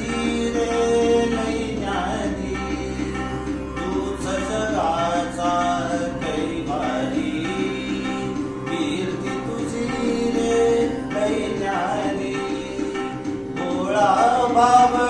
नाही ज्ञान तू सकाळी तुझी नाही ज्ञी बोळा बाबा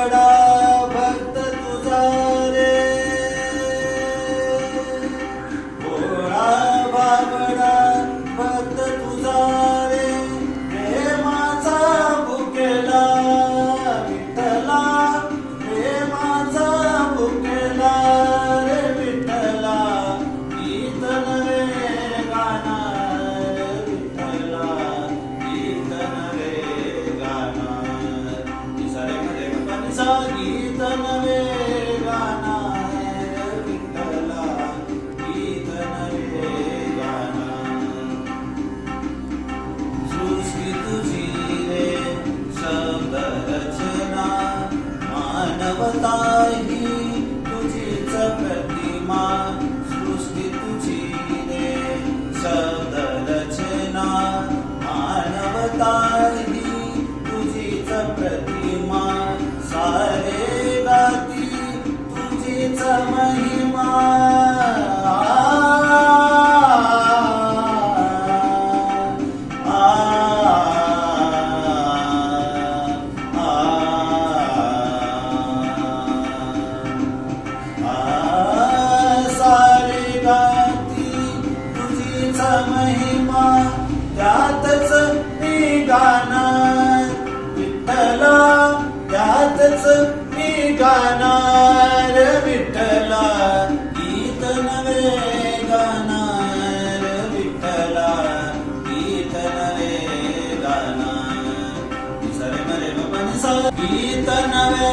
Palapatay ಕೀರ್ತನವೇ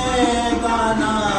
ಗಾನ